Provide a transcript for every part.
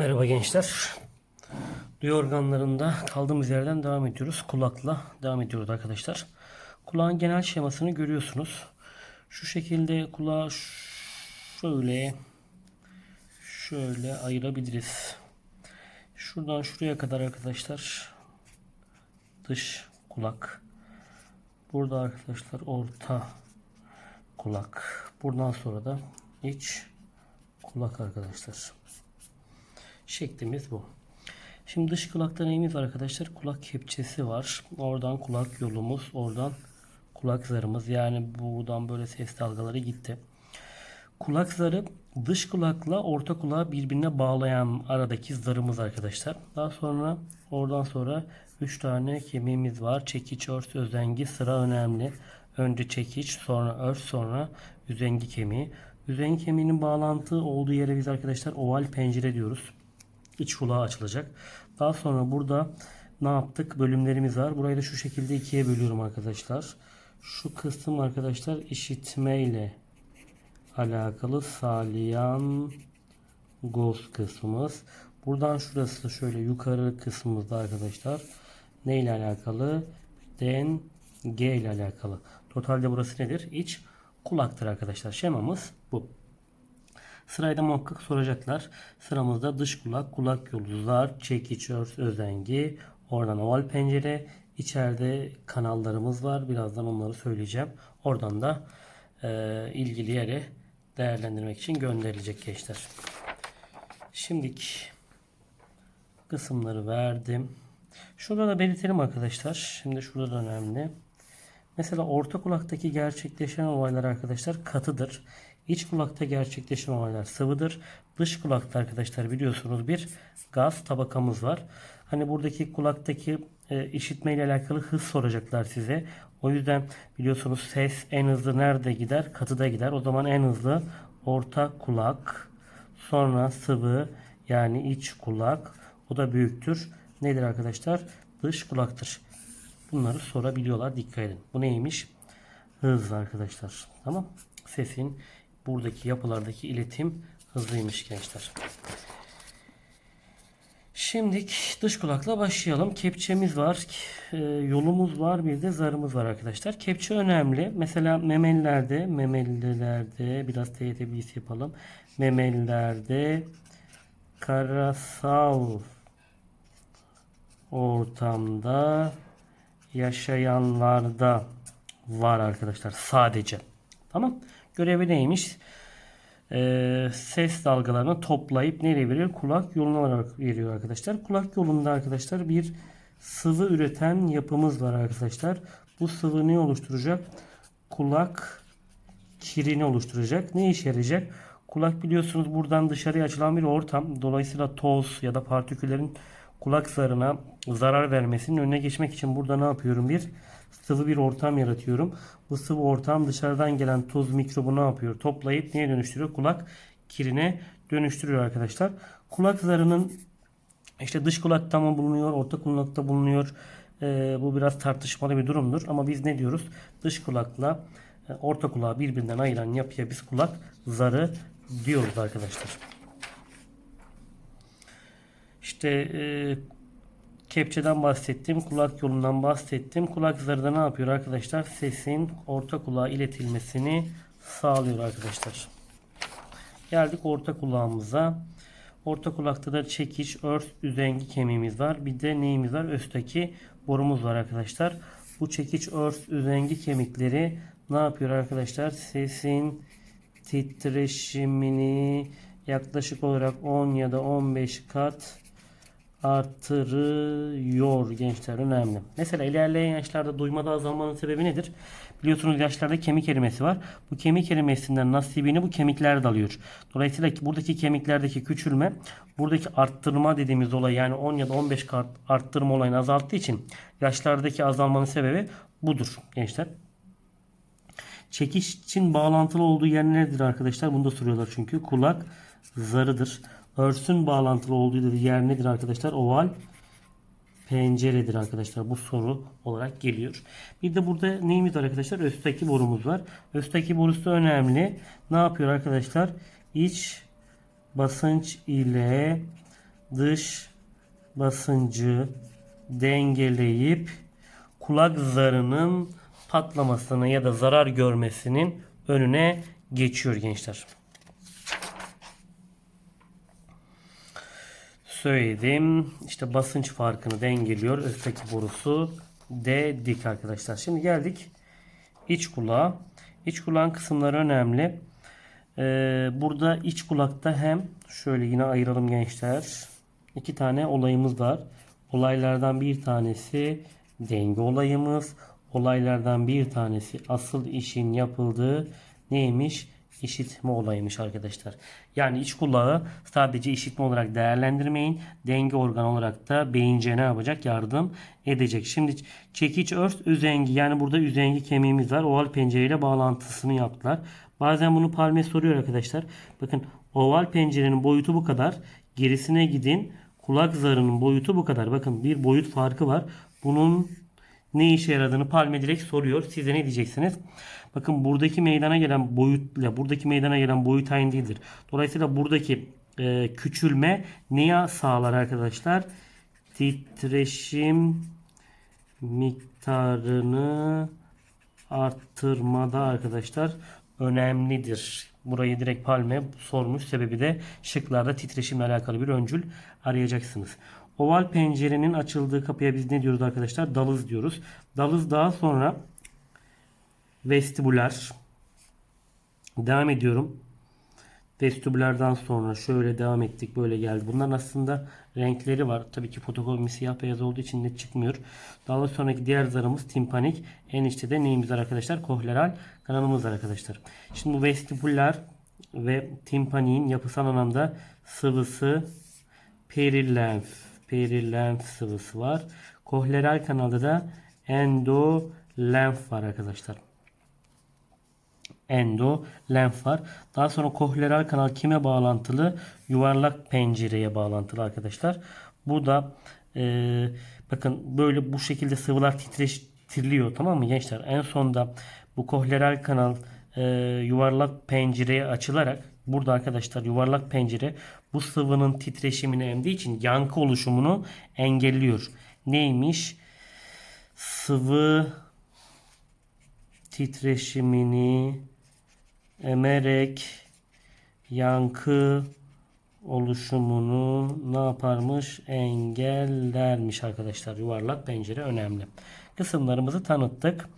Merhaba gençler. Duyu organlarında kaldığımız yerden devam ediyoruz. Kulakla devam ediyoruz arkadaşlar. Kulağın genel şemasını görüyorsunuz. Şu şekilde kulağı şöyle şöyle ayırabiliriz. Şuradan şuraya kadar arkadaşlar dış kulak. Burada arkadaşlar orta kulak. Buradan sonra da iç kulak arkadaşlar. Şeklimiz bu. Şimdi dış kulakta neyimiz var arkadaşlar? Kulak kepçesi var. Oradan kulak yolumuz, oradan kulak zarımız. Yani buradan böyle ses dalgaları gitti. Kulak zarı dış kulakla orta kulağı birbirine bağlayan aradaki zarımız arkadaşlar. Daha sonra oradan sonra 3 tane kemiğimiz var. Çekiç, örs, özengi sıra önemli. Önce çekiç, sonra örs, sonra üzengi kemiği. Üzengi kemiğinin bağlantı olduğu yere biz arkadaşlar oval pencere diyoruz iç kulağı açılacak. Daha sonra burada ne yaptık? Bölümlerimiz var. Burayı da şu şekilde ikiye bölüyorum arkadaşlar. Şu kısım arkadaşlar işitme ile alakalı salyan göz kısmımız. Buradan şurası şöyle yukarı kısmımızda arkadaşlar. Ne ile alakalı? Denge ile alakalı. Totalde burası nedir? İç kulaktır arkadaşlar. Şemamız bu. Sırayla muhakkak soracaklar. Sıramızda dış kulak, kulak yolu, zar, çekiç, örs, özengi, oradan oval pencere, içeride kanallarımız var. Birazdan onları söyleyeceğim. Oradan da e, ilgili yere değerlendirmek için gönderilecek gençler. Şimdiki kısımları verdim. Şurada da belirtelim arkadaşlar. Şimdi şurada da önemli. Mesela orta kulaktaki gerçekleşen olaylar arkadaşlar katıdır. İç kulakta gerçekleşen olaylar sıvıdır. Dış kulakta arkadaşlar biliyorsunuz bir gaz tabakamız var. Hani buradaki kulaktaki e, işitme ile alakalı hız soracaklar size. O yüzden biliyorsunuz ses en hızlı nerede gider? Katıda gider. O zaman en hızlı orta kulak, sonra sıvı yani iç kulak. O da büyüktür. Nedir arkadaşlar? Dış kulaktır. Bunları sorabiliyorlar. Dikkat edin. Bu neymiş? Hız arkadaşlar. Tamam. Sesin buradaki yapılardaki iletim hızlıymış gençler. Şimdi dış kulakla başlayalım. Kepçemiz var, e, yolumuz var, bir de zarımız var arkadaşlar. Kepçe önemli. Mesela memelilerde, memelilerde biraz TYT bilgisi yapalım. Memelilerde karasal ortamda yaşayanlarda var arkadaşlar sadece. Tamam. Görevi neymiş? Ee, ses dalgalarını toplayıp nereye veriyor? Kulak yoluna olarak veriyor arkadaşlar. Kulak yolunda arkadaşlar bir sıvı üreten yapımız var arkadaşlar. Bu sıvı ne oluşturacak? Kulak kirini oluşturacak. Ne işe yarayacak? Kulak biliyorsunuz buradan dışarıya açılan bir ortam. Dolayısıyla toz ya da partiküllerin kulak zarına zarar vermesinin önüne geçmek için burada ne yapıyorum? Bir sıvı bir ortam yaratıyorum. Bu sıvı ortam dışarıdan gelen toz mikrobu ne yapıyor? Toplayıp neye dönüştürüyor? Kulak kirine dönüştürüyor arkadaşlar. Kulak zarının işte dış kulakta mı bulunuyor, orta kulakta bulunuyor. Ee, bu biraz tartışmalı bir durumdur. Ama biz ne diyoruz? Dış kulakla e, orta kulağı birbirinden ayıran yapıya biz kulak zarı diyoruz arkadaşlar. İşte e, kepçeden bahsettim. Kulak yolundan bahsettim. Kulak zarı ne yapıyor arkadaşlar? Sesin orta kulağa iletilmesini sağlıyor arkadaşlar. Geldik orta kulağımıza. Orta kulakta da çekiç, örs, üzengi kemiğimiz var. Bir de neyimiz var? Östeki borumuz var arkadaşlar. Bu çekiç, örs, üzengi kemikleri ne yapıyor arkadaşlar? Sesin titreşimini yaklaşık olarak 10 ya da 15 kat artırıyor gençler önemli. Mesela ilerleyen yaşlarda duymada azalmanın sebebi nedir? Biliyorsunuz yaşlarda kemik erimesi var. Bu kemik erimesinden nasibini bu kemikler de alıyor. Dolayısıyla buradaki kemiklerdeki küçülme buradaki arttırma dediğimiz olay yani 10 ya da 15 kat arttırma olayını azalttığı için yaşlardaki azalmanın sebebi budur gençler. Çekiş için bağlantılı olduğu yer nedir arkadaşlar? Bunu da soruyorlar çünkü. Kulak zarıdır. Örsün bağlantılı olduğu yer nedir arkadaşlar? Oval penceredir arkadaşlar. Bu soru olarak geliyor. Bir de burada neyimiz var arkadaşlar? Östaki borumuz var. Östaki borusu önemli. Ne yapıyor arkadaşlar? İç basınç ile dış basıncı dengeleyip kulak zarının patlamasını ya da zarar görmesinin önüne geçiyor gençler. Söyledim. İşte basınç farkını dengeliyor. Öteki borusu dedik arkadaşlar. Şimdi geldik iç kulağa. İç kulağın kısımları önemli. Ee, burada iç kulakta hem şöyle yine ayıralım gençler. İki tane olayımız var. Olaylardan bir tanesi denge olayımız. Olaylardan bir tanesi asıl işin yapıldığı neymiş? İşitme olayıymış arkadaşlar. Yani iç kulağı sadece işitme olarak değerlendirmeyin. Denge organı olarak da beyince ne yapacak? Yardım edecek. Şimdi çekiç örs üzengi yani burada üzengi kemiğimiz var. Oval pencereyle bağlantısını yaptılar. Bazen bunu palme soruyor arkadaşlar. Bakın oval pencerenin boyutu bu kadar. Gerisine gidin. Kulak zarının boyutu bu kadar. Bakın bir boyut farkı var. Bunun ne işe yaradığını Palme direkt soruyor. Siz de ne diyeceksiniz? Bakın buradaki meydana gelen boyutla buradaki meydana gelen boyut aynı değildir. Dolayısıyla buradaki e, küçülme neye sağlar arkadaşlar? Titreşim miktarını arttırmada arkadaşlar önemlidir. Burayı direkt Palme sormuş. Sebebi de şıklarda titreşimle alakalı bir öncül arayacaksınız. Oval pencerenin açıldığı kapıya biz ne diyoruz arkadaşlar? Dalız diyoruz. Dalız daha sonra vestibüler. Devam ediyorum. Vestibülerden sonra şöyle devam ettik böyle geldi. Bunların aslında renkleri var. Tabii ki fotokopi siyah beyaz olduğu için net çıkmıyor. Daha sonraki diğer zarımız timpanik. En içte de neyimiz var arkadaşlar? Kohleral kanalımız var arkadaşlar. Şimdi bu vestibüller ve timpaniğin yapısal anlamda sıvısı perilenf perilenf sıvısı var. Kohleral kanalda da endolenf var arkadaşlar. Endolenf var. Daha sonra kohleral kanal kime bağlantılı? Yuvarlak pencereye bağlantılı arkadaşlar. Bu da e, bakın böyle bu şekilde sıvılar titreştiriliyor tamam mı gençler? En sonda bu kohleral kanal e, yuvarlak pencereye açılarak burada arkadaşlar yuvarlak pencere bu sıvının titreşimini emdiği için yankı oluşumunu engelliyor. Neymiş? Sıvı titreşimini emerek yankı oluşumunu ne yaparmış? Engellermiş arkadaşlar. Yuvarlak pencere önemli. Kısımlarımızı tanıttık.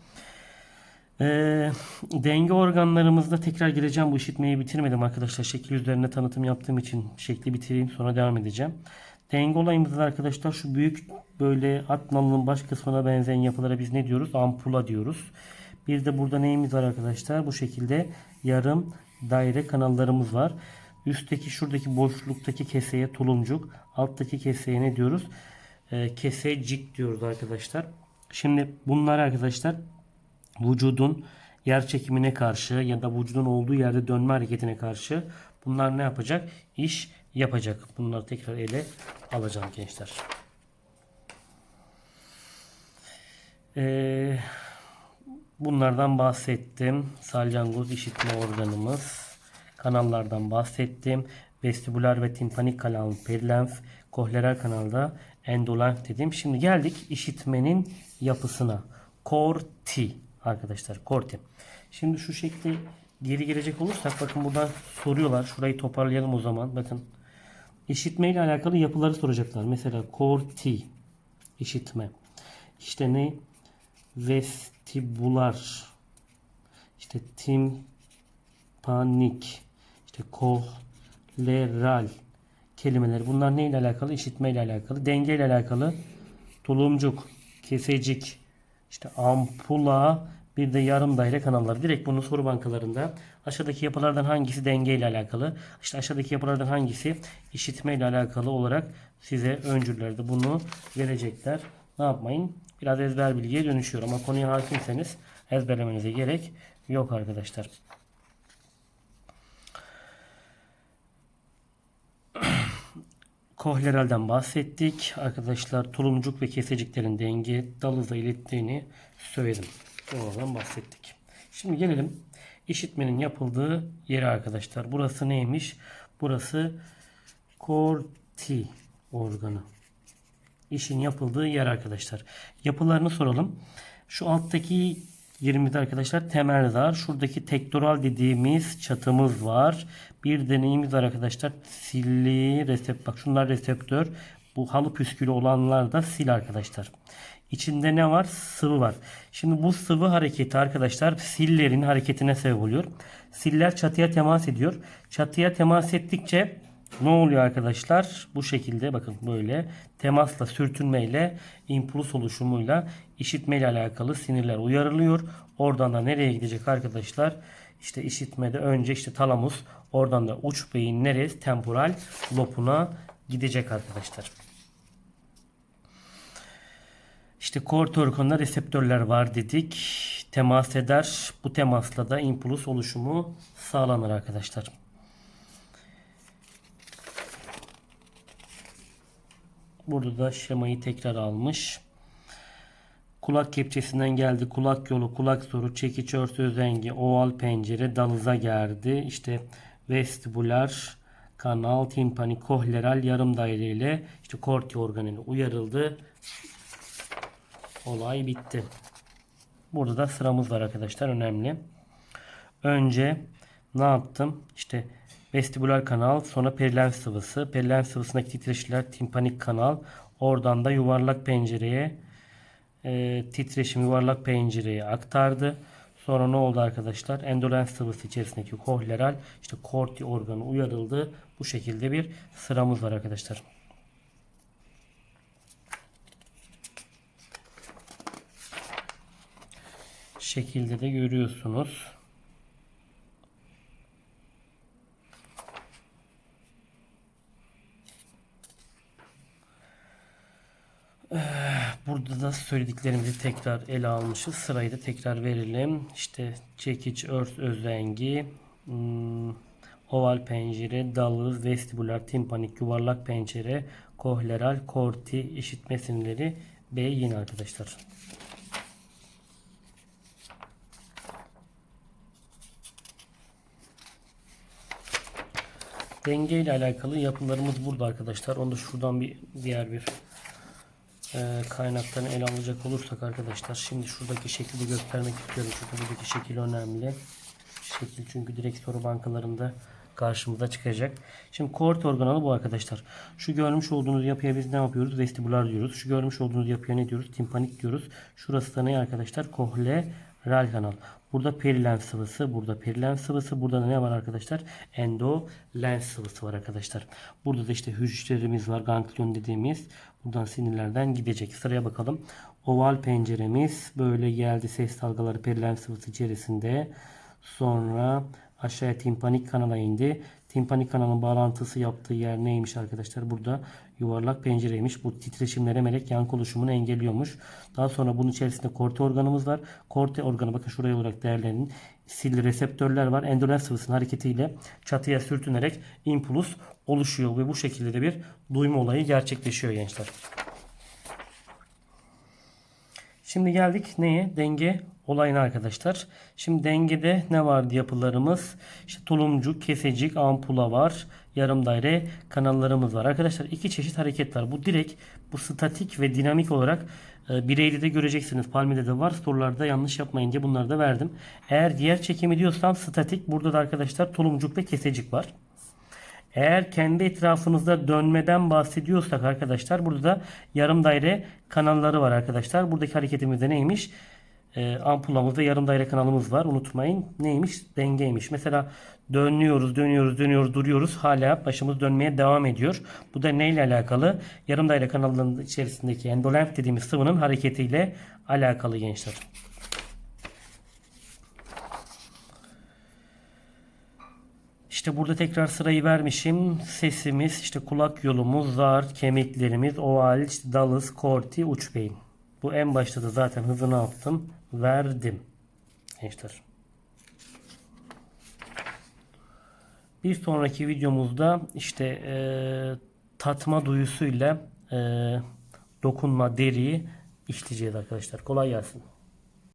Ee, denge organlarımızda tekrar geleceğim. Bu işitmeyi bitirmedim arkadaşlar. Şekil üzerine tanıtım yaptığım için şekli bitireyim sonra devam edeceğim. Denge olayımızda arkadaşlar şu büyük böyle at nalının baş kısmına benzeyen yapılara biz ne diyoruz? Ampula diyoruz. Bir de burada neyimiz var arkadaşlar? Bu şekilde yarım daire kanallarımız var. Üstteki şuradaki boşluktaki keseye tulumcuk. Alttaki keseye ne diyoruz? Ee, kesecik diyoruz arkadaşlar. Şimdi bunlar arkadaşlar vücudun yer çekimine karşı ya da vücudun olduğu yerde dönme hareketine karşı bunlar ne yapacak? İş yapacak. Bunları tekrar ele alacağım gençler. Ee, bunlardan bahsettim. Salyangoz işitme organımız. Kanallardan bahsettim. Vestibüler ve timpanik kanal perilenf, kohleral kanalda endolenf dedim. Şimdi geldik işitmenin yapısına. Korti arkadaşlar. Korti. Şimdi şu şekli geri gelecek olursak bakın buradan soruyorlar. Şurayı toparlayalım o zaman. Bakın. İşitme ile alakalı yapıları soracaklar. Mesela korti işitme. İşte ne? Vestibular. İşte timpanik. İşte kohleral kelimeleri. Bunlar neyle alakalı? İşitme ile alakalı. Denge ile alakalı. Tulumcuk, kesecik, işte ampula bir de yarım daire kanallar. Direkt bunun soru bankalarında aşağıdaki yapılardan hangisi denge ile alakalı? İşte aşağıdaki yapılardan hangisi işitme ile alakalı olarak size öncüllerde bunu verecekler. Ne yapmayın? Biraz ezber bilgiye dönüşüyor ama konuya hakimseniz ezberlemenize gerek yok arkadaşlar. Kohleralden bahsettik. Arkadaşlar tulumcuk ve keseciklerin denge dalıza ilettiğini söyledim. Oradan bahsettik. Şimdi gelelim işitmenin yapıldığı yere arkadaşlar. Burası neymiş? Burası korti. organı. İşin yapıldığı yer arkadaşlar. Yapılarını soralım. Şu alttaki yerimizde arkadaşlar temel var. Şuradaki tektoral dediğimiz çatımız var. Bir deneyimiz var arkadaşlar. Silli reseptör. Bak şunlar reseptör. Bu halı püskülü olanlar da sil arkadaşlar. İçinde ne var? Sıvı var. Şimdi bu sıvı hareketi arkadaşlar sillerin hareketine sebep oluyor. Siller çatıya temas ediyor. Çatıya temas ettikçe ne oluyor arkadaşlar? Bu şekilde bakın böyle temasla, sürtünmeyle, impuls oluşumuyla, işitmeyle alakalı sinirler uyarılıyor. Oradan da nereye gidecek arkadaşlar? İşte işitmede önce işte talamus, oradan da uç beyin neresi? Temporal lobuna gidecek arkadaşlar. İşte kortorkonda reseptörler var dedik. Temas eder. Bu temasla da impuls oluşumu sağlanır arkadaşlar. Burada da şemayı tekrar almış. Kulak kepçesinden geldi. Kulak yolu, kulak soru, çekiç örtü özengi, oval pencere, dalıza geldi. İşte vestibular, kanal, timpani, kohleral yarım daire ile işte korti organeli uyarıldı. Olay bitti. Burada da sıramız var arkadaşlar önemli. Önce ne yaptım? İşte vestibüler kanal, sonra perilens sıvısı. Perilens sıvısındaki titreşimler timpanik kanal. Oradan da yuvarlak pencereye e, titreşim yuvarlak pencereye aktardı. Sonra ne oldu arkadaşlar? Endolens sıvısı içerisindeki kohleral işte korti organı uyarıldı. Bu şekilde bir sıramız var arkadaşlar. şekilde de görüyorsunuz. Burada da söylediklerimizi tekrar ele almışız. Sırayı da tekrar verelim. İşte çekiç, örs, özengi, hmm, oval pencere, dalı, vestibüler, timpanik, yuvarlak pencere, kohleral, korti, işitme sinirleri, beyin arkadaşlar. Denge ile alakalı yapılarımız burada arkadaşlar. Onu da şuradan bir diğer bir e, kaynaktan ele alacak olursak arkadaşlar. Şimdi şuradaki şekli göstermek istiyorum. Çünkü buradaki şekil önemli. Şekil çünkü direkt soru bankalarında karşımıza çıkacak. Şimdi koort organalı bu arkadaşlar. Şu görmüş olduğunuz yapıya biz ne yapıyoruz? Vestibular diyoruz. Şu görmüş olduğunuz yapıya ne diyoruz? Timpanik diyoruz. Şurası da ne arkadaşlar? Kohleral kanal. Burada perilens sıvısı, burada perilens sıvısı, burada da ne var arkadaşlar? Endolens sıvısı var arkadaşlar. Burada da işte hücrelerimiz var, ganglion dediğimiz. Buradan sinirlerden gidecek. Sıraya bakalım. Oval penceremiz böyle geldi. Ses dalgaları perilens sıvısı içerisinde. Sonra aşağıya timpanik kanala indi. Timpanik kanalın bağlantısı yaptığı yer neymiş arkadaşlar? Burada yuvarlak pencereymiş. Bu titreşimlere melek yankı oluşumunu engelliyormuş. Daha sonra bunun içerisinde korte organımız var. Korte organı bakın şuraya olarak değerlerin sil reseptörler var. Endolens sıvısının hareketiyle çatıya sürtünerek impuls oluşuyor ve bu şekilde de bir duyma olayı gerçekleşiyor gençler. Şimdi geldik neye? Denge olayına arkadaşlar. Şimdi dengede ne vardı yapılarımız? İşte tulumcuk, kesecik, ampula var. Yarım daire kanallarımız var. Arkadaşlar iki çeşit hareket var. Bu direkt bu statik ve dinamik olarak e, bireyde de göreceksiniz. Palmide de var. Sorularda yanlış yapmayın diye bunları da verdim. Eğer diğer çekimi diyorsam statik. Burada da arkadaşlar tulumcuk ve kesecik var. Eğer kendi etrafınızda dönmeden bahsediyorsak arkadaşlar burada da yarım daire kanalları var arkadaşlar. Buradaki hareketimizde neymiş? E, ampulamızda yarım daire kanalımız var. Unutmayın. Neymiş? Dengeymiş. Mesela dönüyoruz, dönüyoruz, dönüyoruz, duruyoruz. Hala başımız dönmeye devam ediyor. Bu da neyle alakalı? Yarım daire kanalının içerisindeki endolenf dediğimiz sıvının hareketiyle alakalı gençler. İşte burada tekrar sırayı vermişim. Sesimiz, işte kulak yolumuz, zar, kemiklerimiz, oval, işte dalız, korti, uç beyin. Bu en başta da zaten hızını attım. Verdim. Gençler. Bir sonraki videomuzda işte e, tatma duyusuyla e, dokunma, deriyi işleyeceğiz arkadaşlar. Kolay gelsin.